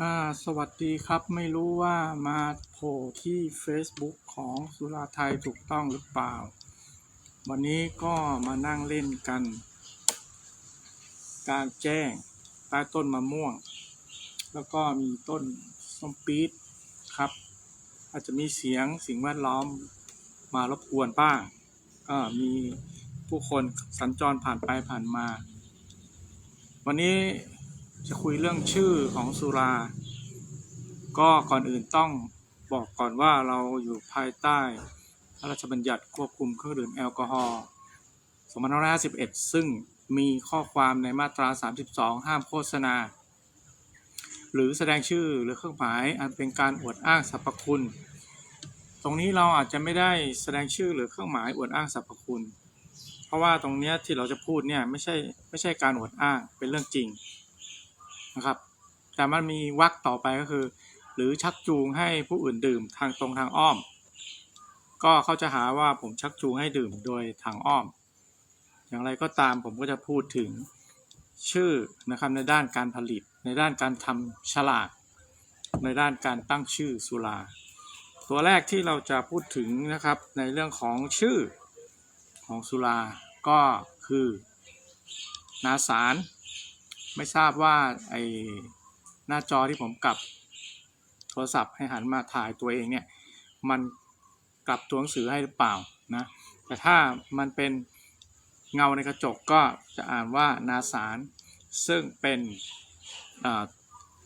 อ่าสวัสดีครับไม่รู้ว่ามาโผล่ที่ Facebook ของสุราไทยถูกต้องหรือเปล่า วันนี้ก็มานั่งเล่นกัน การแจ้งใต้ต้นมะม่วง แล้วก็มีต้นส้มปี๊ดครับ อาจจะมีเสียงสิ่งแวดล้อมมารบกวนบ้างก็มีผู้คนสัญจรผ่านไปผ่านมา วันนี้ จะคุยเรื่องชื่อของสุรา ก็ก่อนอื่นต้องบอกก่อนว่าเราอยู่ภายใต้พระราชบัญญัติควบคุมเครื่องดื่มแอลกอฮอล์ 2551 ซึ่งมีข้อความในมาตรา 32 ห้ามโฆษณา หรือแสดงชื่อหรือเครื่องหมายอันเป็นการอวดอ้างสรรพคุณ ตรงนี้เราอาจจะไม่ได้แสดงชื่อหรือเครื่องหมายอวดอ้างสรรพคุณ เพราะว่าตรงนี้ที่เราจะพูดเนี่ยไม่ใช่ไม่ใช่การอวดอ้างเป็นเรื่องจริง นะครับ แต่มันมีวรรคต่อไปก็คือ หรือชักจูงให้ผู้อื่นดื่มทางตรงทางอ้อม ก็เขาจะหาว่าผมชักจูงให้ดื่มโดยทางอ้อม อย่างไรก็ตามผมก็จะพูดถึงชื่อนะครับในด้านการผลิต ในด้านการทำฉลาก ในด้านการตั้งชื่อสุรา ตัวแรกที่เราจะพูดถึงนะครับในเรื่องของชื่อของสุราก็คือนาสาร ไม่ทราบว่าไอหน้าจอที่ผมกลับโทรศัพท์ให้หันมาถ่ายตัวเองเนี่ย มันกลับตัวหนังสือให้หรือเปล่านะ แต่ถ้ามันเป็นเงาในกระจกก็จะอ่านว่านาสาร ซึ่งเป็นอ่า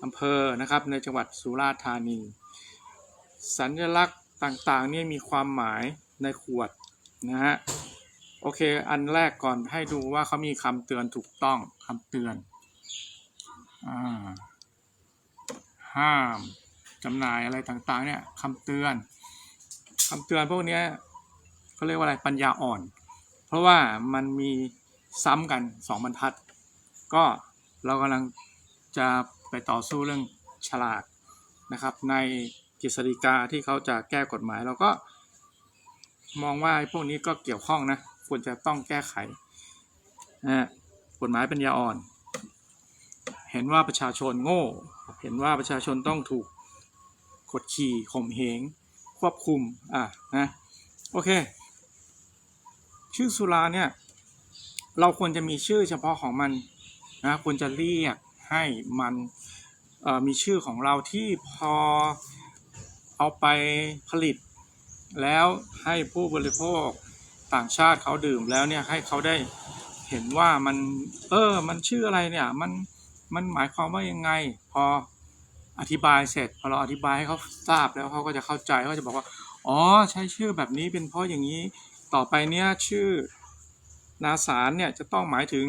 อำเภอนะครับในจังหวัดสุราษฎร์ธานี สัญลักษณ์ต่างๆเนี่ยมีความหมายในขวดนะฮะ โอเค อันแรกก่อนให้ดูว่าเขามีคำเตือนถูกต้องคำเตือน ห้ามจำหน่ายอะไรต่างๆ เนี่ยคำเตือนคำเตือนพวกนี้เขาเรียกว่าอะไรปัญญาอ่อน เพราะว่ามันมีซ้ำกันสองบรรทัด ก็เรากำลังจะไปต่อสู้เรื่องฉลากนะครับ ในกฤษฎีกาที่เขาจะแก้กฎหมายเราก็มองว่าพวกนี้ก็เกี่ยวข้องนะ ควรจะต้องแก้ไขนะกฎหมายปัญญาอ่อน เห็นว่าประชาชนโง่ เห็นว่าประชาชนต้องถูกกดขี่ข่มเหง ควบคุม อะนะ โอเค ชื่อสุราเนี่ย เราควรจะมีชื่อเฉพาะของมันนะควรจะเรียกให้มันมีชื่อของเราที่พอเอาไปผลิต แล้วให้ผู้บริโภคต่างชาติเขาดื่มแล้วเนี่ยให้เขาได้เห็นว่ามัน เออ มันชื่ออะไรเนี่ย มัน มันหมายความว่ายังไง พออธิบายเสร็จ พอเราอธิบายให้เขาทราบแล้วเขาก็จะเข้าใจเขาจะบอกว่า อ๋อ ใช้ชื่อแบบนี้เป็นเพราะอย่างนี้ ต่อไปเนี่ยชื่อนาสารเนี่ยจะต้องหมายถึง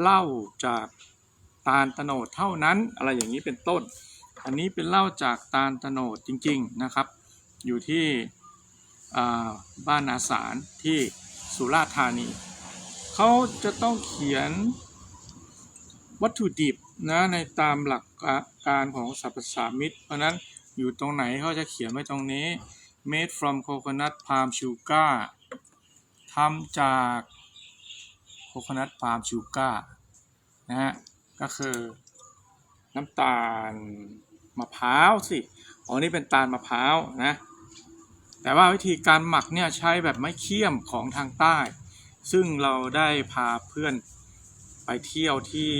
เหล้าจากตาลตโนดเท่านั้นอะไรอย่างนี้เป็นต้น อันนี้เป็นเหล้าจากตาลตโนดจริง ๆนะครับ อยู่ที่บ้านนาสารที่สุราษฎร์ธานีเขาจะต้องเขียน วัตถุดิบนะในตามหลักการของสรรพสามิตเพราะนั้นอยู่ตรงไหนเขาจะเขียนไว้ตรงนี้ made from coconut palm sugar ทำจาก coconut palm sugar นะฮะ ก็คือน้ำตาลมะพร้าวสิ อ๋อ นี่เป็นตาลมะพร้าวนะ แต่ว่าวิธีการหมักเนี่ยใช้แบบไม้เคี่ยมของทางใต้ ซึ่งเราได้พาเพื่อน เที่ยวที่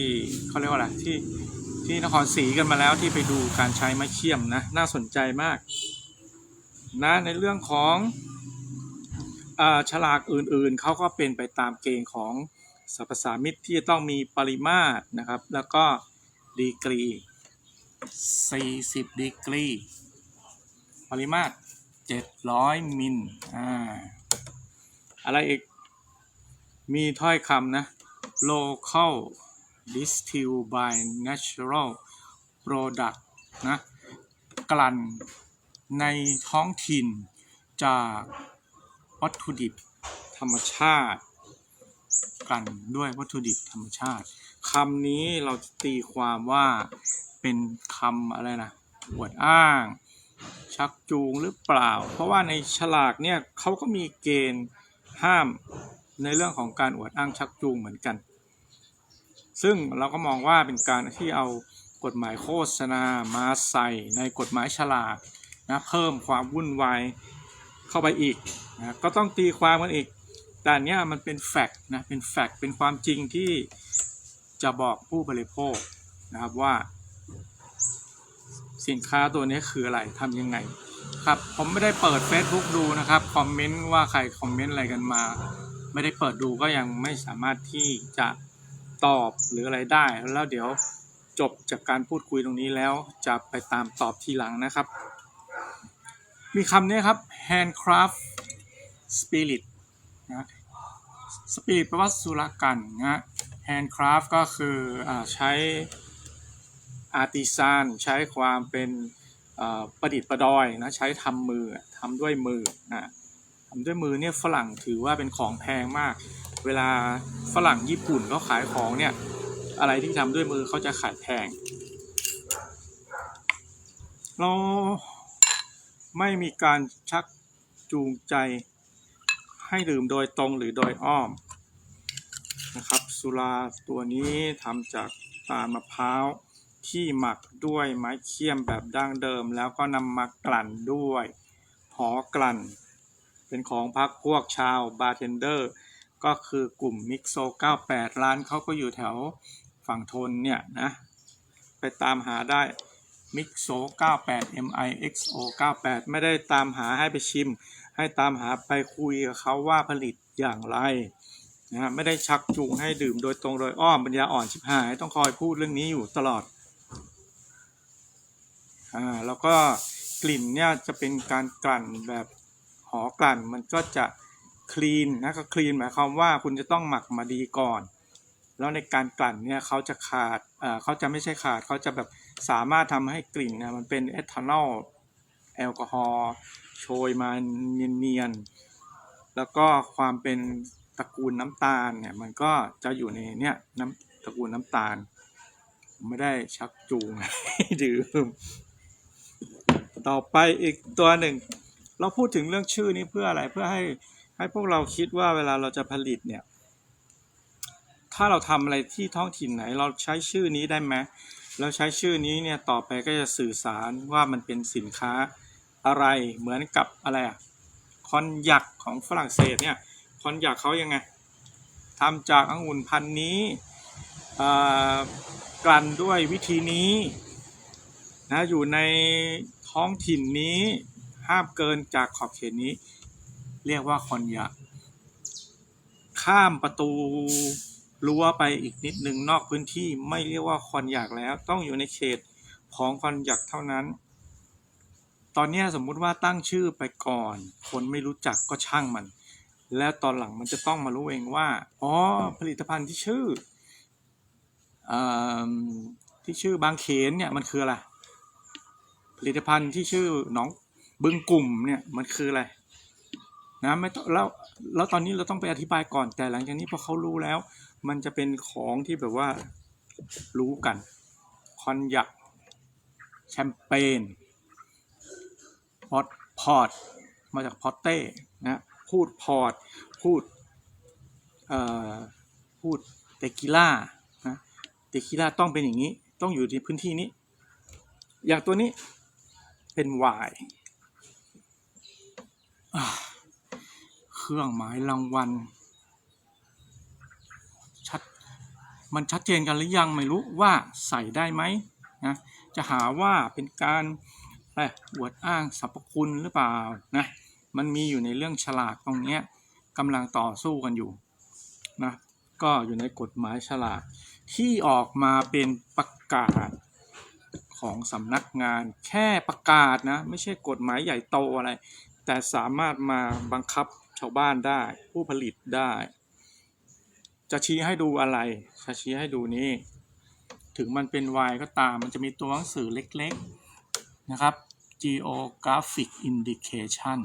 เขาเรียกว่าอะไรที่ที่นครศรีกันมาแล้วที่ไปดูการใช้ไม้เคี่ยมนะน่าสนใจมากนะในเรื่องของอาฉลากอื่นๆเขาก็เป็นไปตามเกณฑ์ของสรรพสามิตที่จะต้องมีปริมาตรนะครับ แล้วก็ดีกรี 40 ดีกรี ปริมาตร 700 มิลอ่าอะไรอีกมีถ้อยคำนะ local distill by natural product นะกลั่นในท้องถิ่นจากวัตถุดิบธรรมชาติกลั่นด้วยวัตถุดิบธรรมชาติคำนี้เราจะตีความว่าเป็นคำอะไรนะอวดอ้าง ชักจูงหรือเปล่า เพราะว่าในฉลากเนี่ยเขาก็มีเกณฑ์ห้ามในเรื่องของการอวดอ้างชักจูงเหมือนกัน ซึ่งเราก็มองว่าเป็นการที่เอากฎหมายโฆษณามาใส่ในกฎหมายฉลากนะเพิ่มความวุ่นวายเข้าไปอีกนะก็ต้องตีความกันอีก แต่เนี้ยมันเป็นแฟกต์นะเป็นแฟกต์เป็นความจริงที่จะบอกผู้บริโภคนะครับว่า สินค้าตัวนี้คืออะไรทำยังไงครับผมไม่ได้เปิด Facebook ดูนะครับคอมเมนต์ว่าใครคอมเมนต์อะไรกันมา ไม่ได้เปิดดูก็ยังไม่สามารถที่จะ ตอบหรืออะไรได้ แล้วเดี๋ยวจบจากการพูดคุยตรงนี้แล้วจะไปตามตอบทีหลังนะครับ มีคำนี้ครับ handcraft spirit นะ spirit แปลว่าสุรกันนะ handcraft ก็คืออใช้อาร์ติซานใช้ความเป็นประดิษฐ์ประดอยนะใช้ทำมือทำด้วยมือนะทำด้วยมือเนี่ยฝรั่งถือว่าเป็นของแพงมาก เวลาฝรั่งญี่ปุ่นเขาขายของเนี่ย อะไรที่ทำด้วยมือเขาจะขายแพงเราไม่มีการชักจูงใจให้ดื่มโดยตรงหรือโดยอ้อมนะครับ สุราตัวนี้ทำจากตาลมะพร้าวที่หมักด้วยไม้เคี่ยมแบบดั้งเดิม แล้วก็นำมากลั่นด้วยหอกลั่น เป็นของพักพวกชาวบาร์เทนเดอร์ ก็คือกลุ่มมิกโซ98 ร้านเขาก็อยู่แถวฝั่งทนเนี่ยนะ ไปตามหาได้มิกโซ98 M I X O 98 ไม่ได้ตามหาให้ไปชิม ให้ตามหาไปคุยกับเขาว่าผลิตอย่างไรนะไม่ได้ชักจูงให้ดื่มโดยตรงโดยอ้อมปัญญาอ่อนชิบหายต้องคอยพูดเรื่องนี้อยู่ตลอดอ่าแล้วก็กลิ่นเนี่ยจะเป็นการกลั่นแบบหอกลั่นมันก็จะ คลีนนะก็คลีนหมายความว่าคุณจะต้องหมักมาดีก่อน แล้วในการกลั่นเนี่ยเขาจะขาดเอ่อเขาจะไม่ใช่ขาดเขาจะแบบสามารถทำให้กลิ่นนี่ยมันเป็นเอทานอลแอลกอฮอล์โชยมาเนียนๆแล้วก็ความเป็นตระกูลน้ำตาลเนี่ยมันก็จะอยู่ในเนี่ยน้ำตระกูลน้ำตาล ไม่ได้ชักจูงดื่มต่อไปอีกตัวหนึ่ง เราพูดถึงเรื่องชื่อนี้เพื่ออะไรเพื่อให้ ให้พวกเราคิดว่าเวลาเราจะผลิตเนี่ย ถ้าเราทำอะไรที่ท้องถิ่นไหน เราใช้ชื่อนี้ได้ไหมเราใช้ชื่อนี้เนี่ยต่อไปก็จะสื่อสารว่ามันเป็นสินค้าอะไรเหมือนกับอะไรอะคอนยักของฝรั่งเศสเนี่ยคอนยักเขายังไงทำจากองุ่นพันธุ์นี้กลั่นด้วยวิธีนี้นะอยู่ในท้องถิ่นนี้ห้ามเกินจากขอบเขตนี้ เรียกว่าคอนยักข้ามประตูรั้วไปอีกนิดหนึ่งนอกพื้นที่ไม่เรียกว่าคอนยักแล้ว ต้องอยู่ในเขตของคอนยักเท่านั้น ตอนนี้สมมุติว่าตั้งชื่อไปก่อน คนไม่รู้จักก็ช่างมัน แล้วตอนหลังมันจะต้องมารู้เองว่าอ๋อผลิตภัณฑ์ที่ชื่ออที่ชื่อบางเขนเนี่ยมันคืออะไรผลิตภัณฑ์ที่ชื่อหนองบึงกลุ่มเนี่ยมันคืออะไร นะไม่ต้องแล้วแล้วตอนนี้เราต้องไปอธิบายก่อนแต่หลังจากนี้พอเขารู้แล้ว มันจะเป็นของที่แบบว่ารู้กันคอนยักแชมเปญพอตพอร์ตมาจากพอตเต้นะพูดพอร์ตพูดเอ่อพูดเตกิล่านะเตกิล่าต้องเป็นอย่างนี้ต้องอยู่ในพื้นที่นี้ อย่างตัวนี้เป็น Y อ่า เครื่องหมายรางวัลชัดมันชัดเจนกันหรือยังไม่รู้ว่าใส่ได้ไหมนะจะหาว่าเป็นการอะไรอวดอ้างสรรพคุณหรือเปล่านะมันมีอยู่ในเรื่องฉลากตรงเนี้ยกำลังต่อสู้กันอยู่นะก็อยู่ในกฎหมายฉลากที่ออกมาเป็นประกาศของสำนักงานแค่ประกาศนะ ไม่ใช่กฎหมายใหญ่โตอะไร แต่สามารถมาบังคับ ชาวบ้านได้ ผู้ผลิตได้ จะชี้ให้ดูอะไร จะชี้ให้ดูนี้ ถึงมันเป็น Y ก็ตาม มันจะมีตัวหนังสือเล็กๆนะครับ geographic indication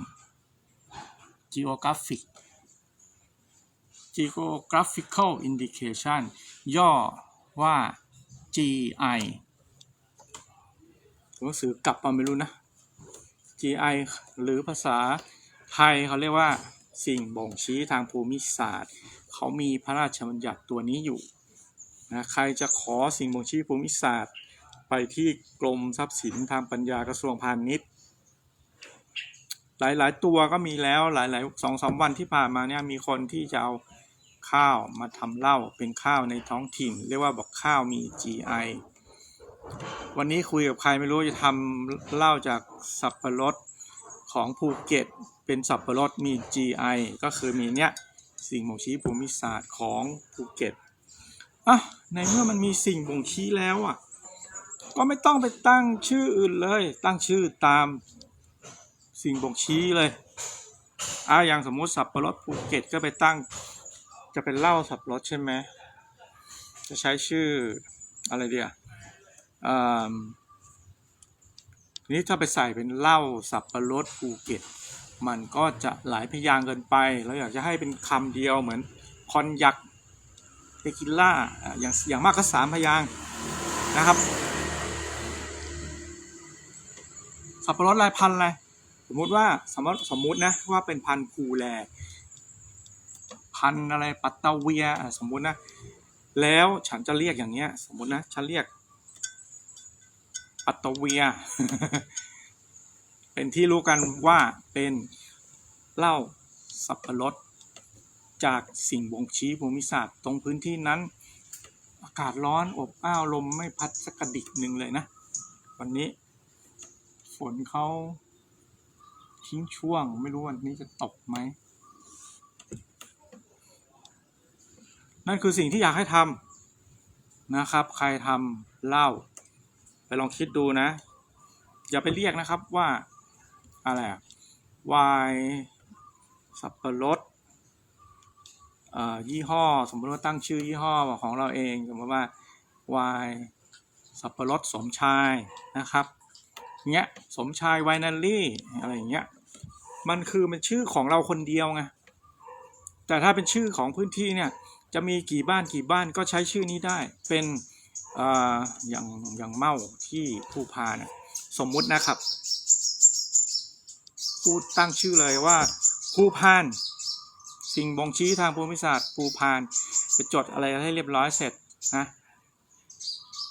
geographic geographical indication ย่อว่า GI หนังสือกลับมาไม่รู้นะ GI หรือภาษาไทยเขาเรียกว่า สิ่งบ่งชี้ทางภูมิศาสตร์ เขามีพระราชบัญญัติตัวนี้อยู่นะใครจะขอสิ่งบ่งชี้ภูมิศาสตร์ ไปที่กรมทรัพย์สินทางปัญญากระทรวงพาณิชย์หลาย ๆ ตัวก็มีแล้วหลายๆสองสามวันที่ผ่านมาเนี่ยมีคนที่จะเอาข้าวมาทำเหล้าเป็นข้าวในท้องถิ่น เรียกว่าบอกข้าวมี GI วันนี้คุยกับใครไม่รู้จะทำเหล้าจากสับปะรด ของภูเก็ตเป็นสับปะรดมี GI ก็คือมีเนี้ยสิ่งบ่งชี้ภูมิศาสตร์ของภูเก็ตอะในเมื่อมันมีสิ่งบ่งชี้แล้วอะก็ไม่ต้องไปตั้งชื่ออื่นเลย ตั้งชื่อตามสิ่งบ่งชี้เลยอะอย่างสมมติสับปะรดภูเก็ตก็ไปตั้งจะเป็นเหล้าสับปะรดใช่ไหมจะใช้ชื่ออะไรเดียอ่า ทีนี้ถ้าไปใส่เป็นเหล้าสับปะรดภูเก็ต มันก็จะหลายพยางเกินไป เราอยากจะให้เป็นคำเดียวเหมือนคอนยักเทกิล่าอย่างอย่างมากก็สามพยางนะครับสับปะรดลายพันธุ์อะไรสมมุติว่าสมมติสมมุตินะว่าเป็นพันธุ์ภูแล พันธุ์อะไรปัตตาเวียอะสมมุตินะแล้วฉันจะเรียกอย่างเงี้ย สมมุตินะฉันเรียก ปัตตเวีย เป็นที่รู้กันว่าเป็นเหล้าสับปะรดจากสิ่งบ่งชี้ภูมิศาสตร์ ตรงพื้นที่นั้น อากาศร้อนอบอ้าวลมไม่พัดสักกระดิกหนึ่งเลยนะ วันนี้ ฝนเขาทิ้งช่วงไม่รู้วันนี้จะตกไหม นั่นคือสิ่งที่อยากให้ทำนะครับ ใครทำเหล้า ไปลองคิดดูนะ อย่าไปเรียกนะครับว่าอะไรอะวายสับปะรดอ่อยี่ห้อ สมมติว่าตั้งชื่อยี่ห้อของเราเอง สมมติว่าวายสับปะรดสมชายนะครับเงี้ยสมชายไวนารี่อะไรอย่างเงี้ยมันคือเป็นชื่อของเราคนเดียวไงแต่ถ้าเป็นชื่อของพื้นที่เนี่ยจะมีกี่บ้านกี่บ้านก็ใช้ชื่อนี้ได้เป็น อย่างอย่างเมาที่ภูพานน่ะสมมุตินะครับพูดตั้งชื่อเลยว่าภูพาน สิ่งบ่งชี้ทางภูมิศาสตร์ภูพานไปจดอะไรให้เรียบร้อยเสร็จนะ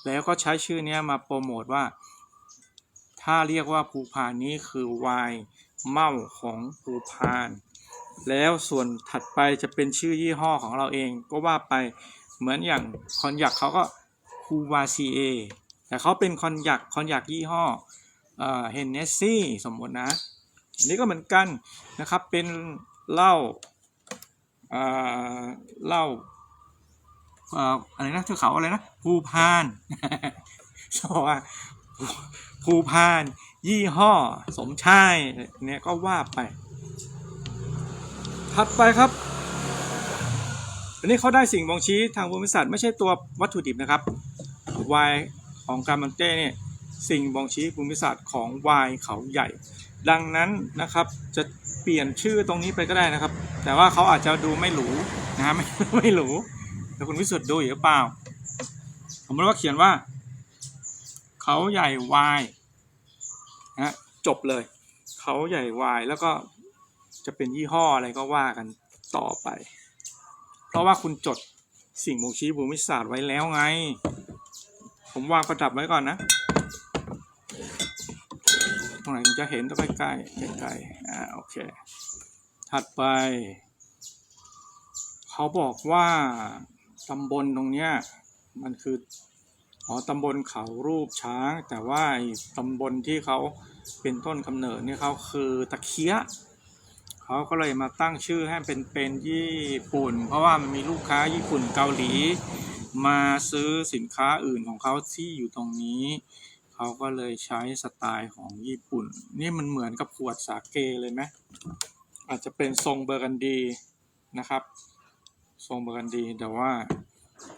แล้วก็ใช้ชื่อนี้มาโปรโมทว่า ถ้าเรียกว่าภูพานนี้คือไวน์เมาของภูพาน แล้วส่วนถัดไปจะเป็นชื่อยี่ห้อของเราเองก็ว่าไปเหมือนอย่างคอนยักเขาก็ คูวาซีเอแต่เขาเป็นคอนยักคอนยักยี่ห้อเฮนเนสซี่สมมตินะ อันนี้ก็เหมือนกันนะครับ เป็นเหล้าเหล้าเอ่ออะไรนะเทือกเขาอะไรนะภูพานสว่าภูพาน ยี่ห้อ สมชายเนี่ยก็ว่าไป ถัดไปครับ อันนี้เขาได้สิ่งบ่งชี้ทางภูมิศาสตร์ไม่ใช่ตัววัตถุดิบนะครับ ไวน์ของการมันเต้เนี่ยสิ่งบ่งชี้ภูมิศาสตร์ของไวน์เขาใหญ่ ดังนั้นนะครับจะเปลี่ยนชื่อตรงนี้ไปก็ได้นะครับ แต่ว่าเขาอาจจะดูไม่หรูนะฮะไม่ไม่หรูแต่คุณวิสุทธ์ดูหรือเปล่าผมมติว่าเขียนว่า เขาใหญ่วายนะจบเลย เขาใหญ่วายแล้วก็จะเป็นยี่ห้ออะไรก็ว่ากันต่อไป เพราะว่าคุณจดสิ่งบ่งชี้ภูมิศาสตร์ไว้แล้วไง ผมวางประดับไว้ก่อนนะ ตรงไหนถึงจะเห็นต้องใกล้ๆใกล้อ่าโอเค ถัดไป เขาบอกว่าตำบลตรงเนี้ยมันคืออ๋อตำบลเขารูปช้าง แต่ว่าตำบลที่เขาเป็นต้นกำเนิดเนี่ยเขาคือตะเคียะเขาก็เลยมาตั้งชื่อให้เป็นเป็นญี่ปุ่น เพราะว่ามันมีลูกค้าญี่ปุ่นเกาหลี มาซื้อสินค้าอื่นของเขาที่อยู่ตรงนี้ เขาก็เลยใช้สไตล์ของญี่ปุ่น นี่มันเหมือนกับขวดสาเกเลยไหมอาจจะเป็นทรงเบอร์กันดีนะครับ ทรงเบอร์กันดีแต่ว่า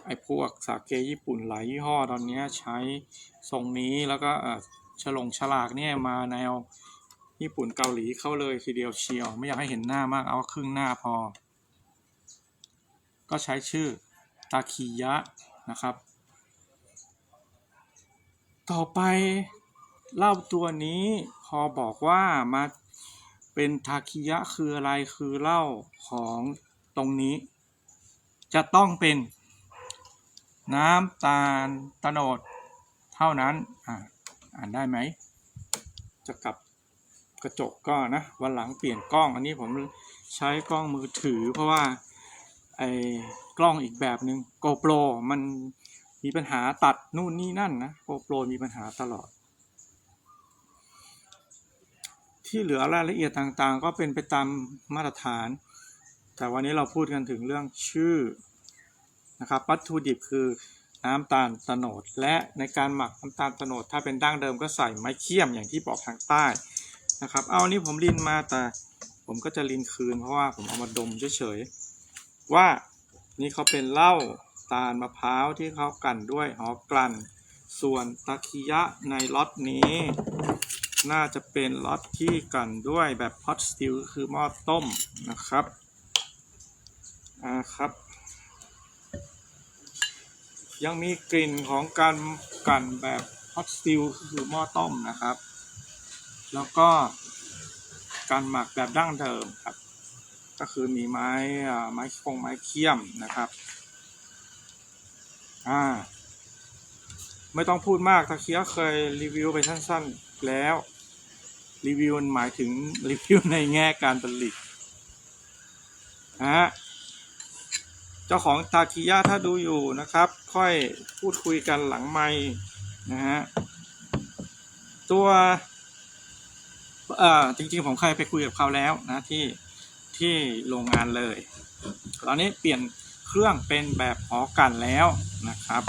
ไอ้พวกสาเกญี่ปุ่นหลายยี่ห้อตอนนี้ใช้ทรงนี้แล้วก็เฉลงฉลากเนี่ยมาแนวญี่ปุ่นเกาหลีเข้าเลยทีเดียวเชียว ไม่อยากให้เห็นหน้ามากเอาครึ่งหน้าพอ ก็ใช้ชื่อ ตาคิยะนะครับ ต่อไปเล้าตัวนี้พอบอกว่ามาเป็นทาคิยะคืออะไรคือเล้าของตรงนี้ จะต้องเป็นน้ำตาลตโนดเท่านั้นอ่าอ่านได้ไหม จะกลับกระจกก็นะวันหลังเปลี่ยนกล้อง อันนี้ผมใช้กล้องมือถือเพราะว่า ไอ้กล้องอีกแบบหนึ่ง GoPro มันมีปัญหาตัดนู่นนี่นั่นนะ GoPro มีปัญหาตลอด ที่เหลือรายละเอียดต่างๆ ก็เป็นไปตามมาตรฐาน แต่วันนี้เราพูดกันถึงเรื่องชื่อนะครับวัตถุดิบคือน้ำตาลโตโนด และในการหมักน้ำตาลโตโนด ถ้าเป็นดั้งเดิมก็ใส่ไม้เคี่ยมอย่างที่บอกทางใต้นะครับ เอาอันนี้ผมลินมาแต่ผมก็จะลินคืนเพราะว่าผมเอามาดมเฉยๆ ว่านี่เขาเป็นเหล้าตาลมะพร้าวที่เขากลั่นด้วยหอกลั่น ส่วนตะคิยะในล็อตนี้ น่าจะเป็นล็อตที่กลั่นด้วยแบบพอตสติลคือหม้อต้มนะครับอ่าครับยังมีกลิ่นของการกั่นแบบฮอตสติลคือหม้อต้มนะครับ แล้วก็การหมักแบบดั้งเดิมครับ ก็คือมีไม้ไม้คงไม้เคี่ยมนะครับอ่าไม่ต้องพูดมากตะเคียเคยรีวิวไปสั้นๆแล้วรีวิวหมายถึงรีวิวในแง่การผลิตนะฮะเจ้าของตาคิยะถ้าดูอยู่นะครับ ค่อยพูดคุยกันหลังไม้นะฮะตัวเอ่อจริงๆผมเคยไปคุยกับเขาแล้วนะที่ ที่โรงงานเลย ตอนนี้เปลี่ยนเครื่องเป็นแบบหอกันแล้วนะครับ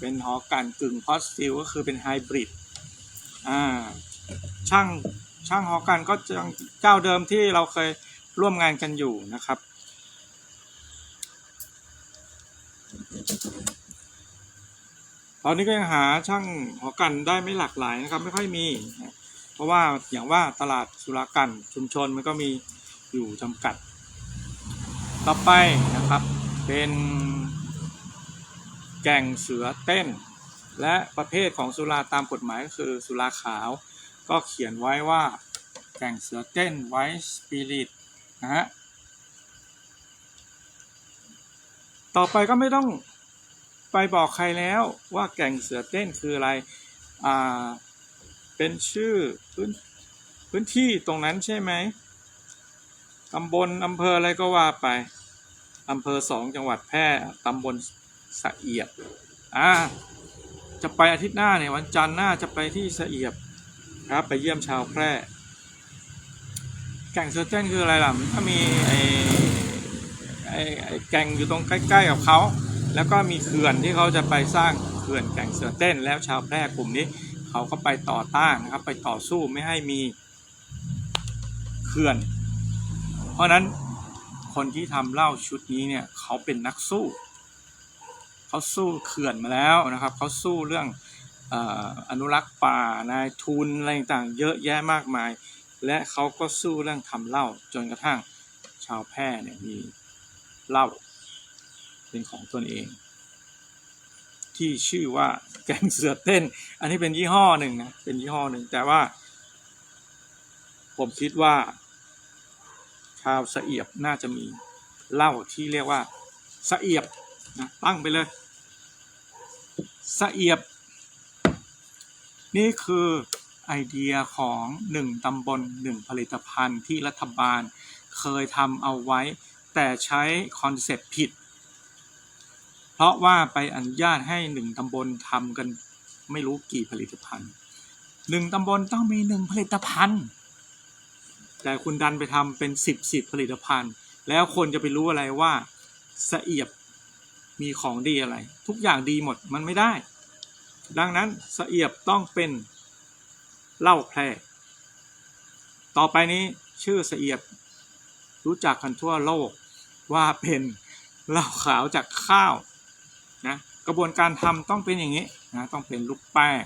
เป็นหอกันกึ่งพอสติลก็คือเป็นไฮบริดอ่าช่างช่างหอกันก็เจ้าเดิมที่เราเคยร่วมงานกันอยู่นะครับตอนนี้ก็ยังหาช่างหอกันได้ไม่หลากหลายนะครับไม่ค่อยมี เพราะว่าอย่างว่าตลาดสุรากันชุมชนมันก็มี อยู่จำกัด ต่อไปนะครับเป็นแก่งเสือเต้น และประเภทของสุราตามกฎหมายก็คือสุราขาว ก็เขียนไว้ว่าแก่งเสือเต้นไว้สปิริตนะฮะต่อไปก็ไม่ต้องไปบอกใครแล้วว่าแก่งเสือเต้นคืออะไร อ่า เป็นชื่อพื้นพื้นที่ตรงนั้นใช่ไหม ตำบลอำเภออะไรก็ว่าไปอำเภอสองจังหวัดแพร่ตำบลสะเอียบอ่าจะไปอาทิตย์หน้าเนี่ยวันจันทร์หน้าจะไปที่สะเอียบครับไปเยี่ยมชาวแพร่แก่งเสือเต้นคืออะไรล่ะมันก็มีไอ้ไอ้ไอ้แก่งอยู่ตรงใกล้ๆกับเขาแล้วก็มีเขื่อนที่เขาจะไปสร้างเขื่อนแก่งเสือเต้นแล้วชาวแพร่กลุ่มนี้ เขาก็ไปต่อต้านนะครับไปต่อสู้ไม่ให้มีเขื่อน เพราะนั้นคนที่ทำเหล้าชุดนี้เนี่ยเขาเป็นนักสู้ เขาสู้เขื่อนมาแล้วนะครับ เขาสู้เรื่องออนุรักษ์ป่านายทุนอะไรต่างๆเยอะแยะมากมาย และเขาก็สู้เรื่องทำเหล้าจนกระทั่งชาวแพร่เนี่ยมีเหล้าเป็นของตนเอง ที่ชื่อว่าแกงเสือเต้น อันนี้เป็นยี่ห้อหนึ่งนะเป็นยี่ห้อหนึ่งแต่ว่า ผมคิดว่าาวสะเอียบน่าจะมีเหล้าที่เรียกว่าสะเอียบนะตั้งไปเลยสะเอียบ นี่คือไอเดียของหนึ่งตำบลหนึ่งผลิตภัณฑ์ที่รัฐบาลเคยทำเอาไว้ แต่ใช้คอนเซปต์ผิด เพราะว่าไปอนุญาตให้หนึ่งตำบลทำกันไม่รู้กี่ผลิตภัณฑ์หนึ่งตำบลต้องมีหนึ่งผลิตภัณฑ์ แต่คุณดันไปทำเป็นสิบสิบผลิตภัณฑ์ แล้วคนจะไปรู้อะไรว่าสะเอียบมีของดีอะไร ทุกอย่างดีหมดมันไม่ได้ ดังนั้นสะเอียบต้องเป็นเหล้าแพร่ต่อไปนี้ชื่อสะเอียบรู้จักกันทั่วโลกว่าเป็นเหล้าขาวจากข้าวนะกระบวนการทำต้องเป็นอย่างนี้นะต้องเป็นลูกแป้ง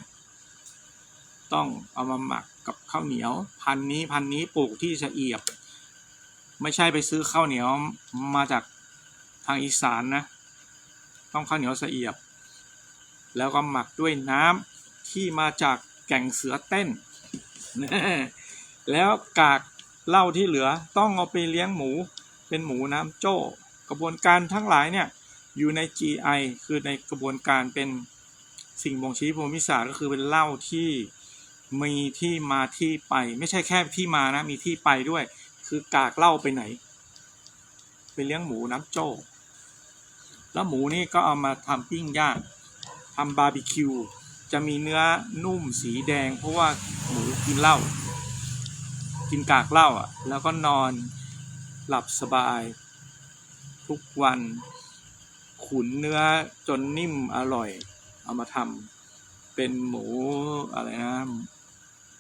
ต้องเอามาหมัก กับข้าวเหนียว พันนี้พันนี้ปลูกที่สะเอียบ ไม่ใช่ไปซื้อข้าวเหนียวมาจากทางอีสานนะ ต้องข้าวเหนียวสะเอียบ แล้วก็หมักด้วยน้ำที่มาจากแก่งเสือเต้น แล้วกากเหล้าที่เหลือต้องเอาไปเลี้ยงหมูเป็นหมูน้ำโจ้ กระบวนการทั้งหลายเนี่ยอยู่ใน GI คือในกระบวนการเป็นสิ่งบ่งชี้ภูมิศาสตร์ก็คือเป็นเหล้าที่ มีที่มาที่ไป ไม่ใช่แค่ที่มานะ มีที่ไปด้วย คือกากเหล้าไปไหน ไปเลี้ยงหมูน้ำโจ้แล้วหมูนี่ก็เอามาทำปิ้งย่างทำบาร์บีคิวจะมีเนื้อนุ่มสีแดง เพราะว่าหมูกินเหล้ากินกากเหล้าอะ แล้วก็นอนหลับสบาย ทุกวัน ขุนเนื้อจนนิ่มอร่อย เอามาทำเป็นหมูอะไรนะ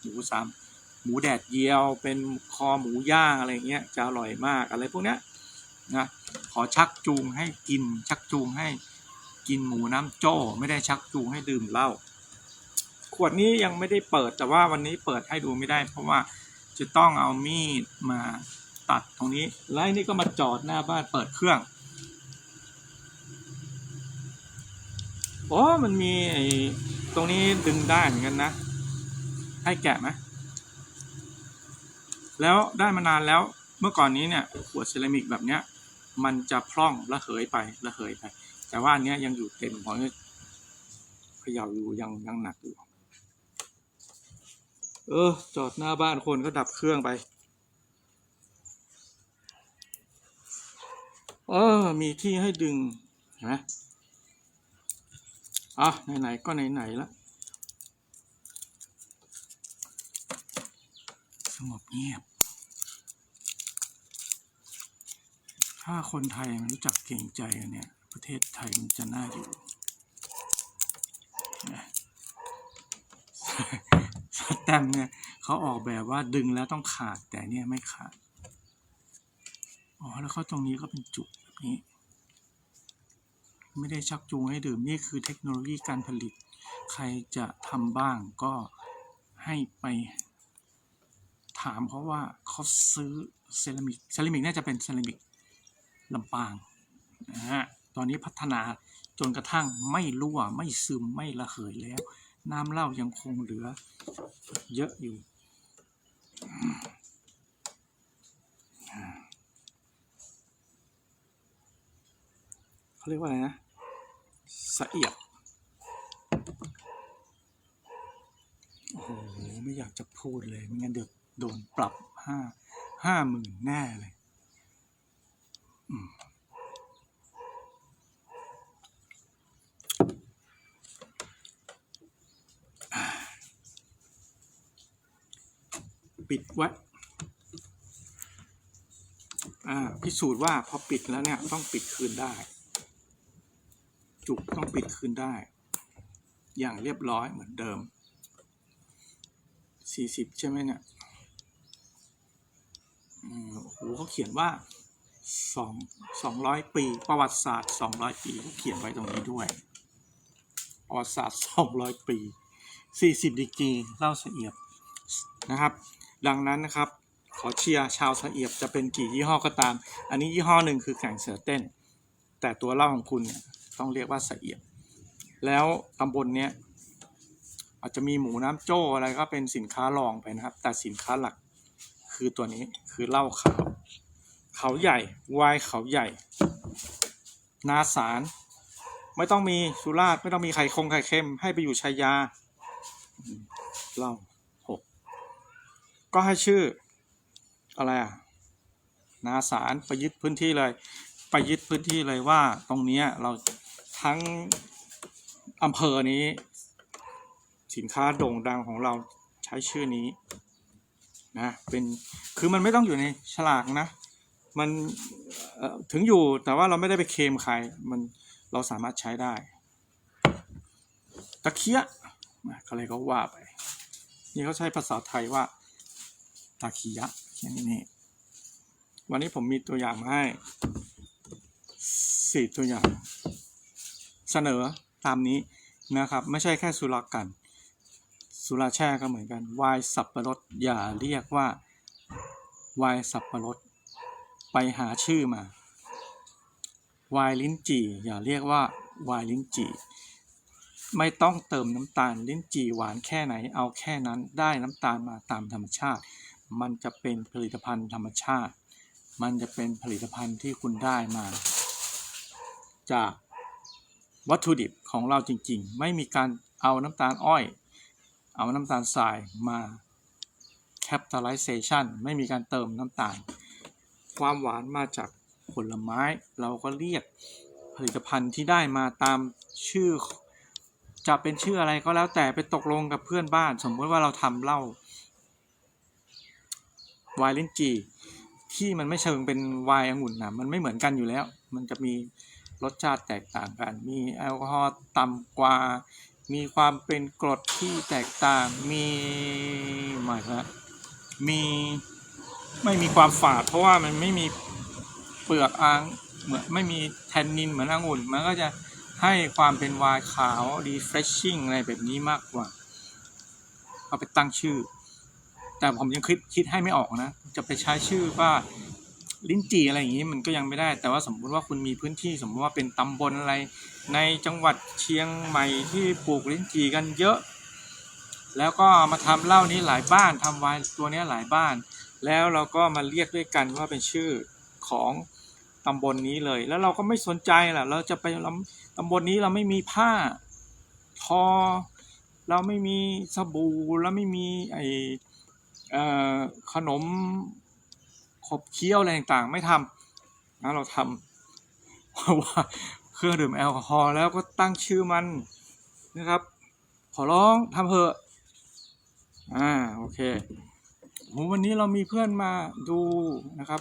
หมูสามหมูแดดเดียว เป็นคอหมูย่างอะไรเงี้ยจะอร่อยมากอะไรพวกเนี้ยนะขอชักจูงให้กินชักจูงให้กินหมูน้ำโจ้ไม่ได้ชักจูงให้ดื่มเหล้าขวดนี้ยังไม่ได้เปิดแต่ว่าวันนี้เปิดให้ดูไม่ได้ เพราะว่าจะต้องเอามีดมาตัดตรงนี้แล้วไอ้นี่ก็มาจอดหน้าบ้านเปิดเครื่องโอ้มันมีไอ้ตรงนี้ดึงได้เหมือนกันนะ ให้แกะไหมแล้วได้มานานแล้วเมื่อก่อนนี้เนี่ยขวดเซรามิกแบบเนี้ย มันจะพร่องระเหยไประเหยไป แต่ว่าอันเนี้ยยังอยู่เต็มเพราะเขย่าอยู่ยังยังหนักอยู่เออ จอดหน้าบ้านคนก็ดับเครื่องไป เออ มีที่ให้ดึงเห็นไหมอะไหนๆก็ไหนๆและ งบเงียบ ถ้าคนไทยมันรู้จักเก่งใจกันเนี่ย ประเทศไทยมันจะน่าอยู่สแตมเนี่ยเขาออกแบบว่าดึงแล้วต้องขาดแต่เนี่ยไม่ขาด อ๋อ แล้วเขาตรงนี้ก็เป็นจุกแบบนี้ ไม่ได้ชักจูงให้ดื่ม นี่คือเทคโนโลยีการผลิต ใครจะทำบ้างก็ให้ไป ถามเพราะว่าเขาซื้อเซรามิกเซรามิกน่าจะเป็นเซรามิกลำปางนะฮะตอนนี้พัฒนาจนกระทั่งไม่รั่วไม่ซึมไม่ระเหยแล้ว น้ำเหล้ายังคงเหลือเยอะอยู่เขาเรียกว่าอะไรนะสะเอียบโอ้โห ไม่อยากจะพูดเลย ไม่งั้นเดี๋ยว โดนปรับห้าห้าหมื่นแน่เลยปิดไว้อ่าพิสูจน์ว่าพอปิดแล้วเนี่ยต้องปิดคืนได้ จุกต้องปิดคืนได้ อย่างเรียบร้อยเหมือนเดิมสี่สิบใช่ไหมเนี่ยอืมโอ้โห เขียนว่าสองสองร้อยปี ประวัติศาสตร์สองร้อยปีเขาเขียนไว้ตรงนี้ด้วยประวัติศาสตร์สองร้อยปีสี่สิบดีกรีเล่าเอียดนะครับ ดังนั้นนะครับขอเชียร์ชาวเอียบจะเป็นกี่ยี่ห้อก็ตาม อันนี้ยี่ห้อหนึ่งคือแข่งเสือเต้น แต่ตัวเล่าของคุณเนี่ยต้องเรียกว่าเอียบ แล้วตำบลเนี้ยอาจจะมีหมูน้ำโจ้อะไรก็เป็นสินค้ารองไปนะครับ แต่สินค้าหลักคือตัวนี้คือเหล้าขาว เขาใหญ่วายเขาใหญ่ นาสารไม่ต้องมีสุราษฎร์ไม่ต้องมีไข่คงไข่เค็ม ให้ไปอยู่ชัยาเล้าหกก็ให้ชื่อ อะไรอะ นาสารไปยึดพื้นที่เลย ไปยึดพื้นที่เลยว่า ตรงนี้เราทั้งอำเภอนี้ สินค้าโด่งดังของเราใช้ชื่อนี้นะเป็นคือมันไม่ต้องอยู่ในฉลากนะ มันถึงอยู่แต่ว่าเราไม่ได้ไปเคมใครมันเราสามารถใช้ได้ ตะเคียะอะไรก็ว่าไป นี่เขาใช้ภาษาไทยว่า ตะเคียะแค่นี้นี่ วันนี้ผมมีตัวอย่างมาให้สี่ตัวอย่าง เสนอตามนี้นะครับ ไม่ใช่แค่สุรากัน สุราแช่ก็เหมือนกันวายสับปะรดอย่าเรียกว่าวายสับปะรด ไปหาชื่อมาวายลิ้นจี่อย่าเรียกว่าวายลิ้นจี่ไม่ต้องเติมน้ำตาลลิ้นจี่หวานแค่ไหนเอาแค่นั้นได้น้ำตาลมาตามธรรมชาติ มันจะเป็นผลิตภัณฑ์ธรรมชาติ มันจะเป็นผลิตภัณฑ์ที่คุณได้มา จากวัตถุดิบของเราจริงๆ ไม่มีการเอาน้ำตาลอ้อย เอาน้ำตาลทรายมา capitalization ไม่มีการเติมน้ำตาล ความหวานมาจากผลไม้ เราก็เรียกผลิตภัณฑ์ที่ได้มาตามชื่อ จะเป็นชื่ออะไรก็แล้วแต่ไปตกลงกับเพื่อนบ้าน สมมติว่าเราทำเหล้าไวน์ลิ้นจี่ที่มันไม่เชิงเป็นไวน์องุ่นนะมันไม่เหมือนกันอยู่แล้ว มันจะมีรสชาติแตกต่างกัน มีแอลกอฮอล์ต่ำกว่า มีความเป็นกรดที่แตกต่าง มีหมายครับมี ไม่มีความฝาด เพราะว่ามันไม่มีเปลือกอ่างเหมือนไม่มีแทนนินเหมือนองุ่น มันก็จะให้ความเป็นวน์ขาว refreshing อะไรแบบนี้มากกว่า เอาไปตั้งชื่อ แต่ผมยังคิดคิดให้ไม่ออกนะ จะไปใช้ชื่อว่าลิ้นจี่อะไรอย่างนี้มันก็ยังไม่ได้ แต่ว่าสมมุติว่าคุณมีพื้นที่สมมติว่าเป็นตำบลอะไร ในจังหวัดเชียงใหม่ที่ปลูกลิ้นจี่กันเยอะ แล้วก็มาทำเหล้านี้หลายบ้านทำไวน์ตัวนี้หลายบ้าน แล้วเราก็มาเรียกด้วยกันว่าเป็นชื่อของตำบลนี้เลย แล้วเราก็ไม่สนใจล่ะ เราจะไปตำบลนี้เราไม่มีผ้าทอ เราไม่มีสบู่เราไม่มีไอขนมขบเคี้ยวอะไรต่างๆ ไม่ทำนะเราทำเพราะว่าเครื่องดื่มแอลกอฮอล์แล้วก็ตั้งชื่อมันนะครับ ขอร้องทำเถอะอ่าโอเค วันนี้เรามีเพื่อนมาดูนะครับ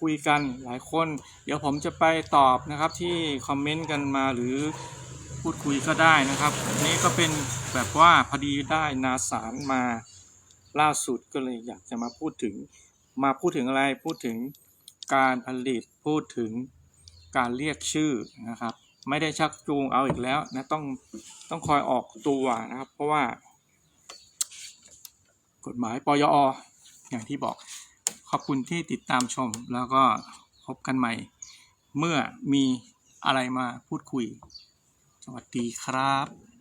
คุยกันหลายคน เดี๋ยวผมจะไปตอบนะครับที่คอมเมนต์กันมาหรือพูดคุยก็ได้นะครับนนี้ก็เป็นแบบว่าพอดีได้นาสารมาล่าสุดก็เลยอยากจะมาพูดถึงมาพูดถึงอะไรพูดถึงการผลิตพูดถึงการเรียกชื่อนะครับ ไม่ได้ชักจูงเอาอีกแล้วนะต้องต้องคอยออกตัวนะครับ เพราะว่า กฎหมายปยอ อย่างที่บอก ขอบคุณที่ติดตามชม แล้วก็พบกันใหม่ เมื่อมีอะไรมาพูดคุย สวัสดีครับ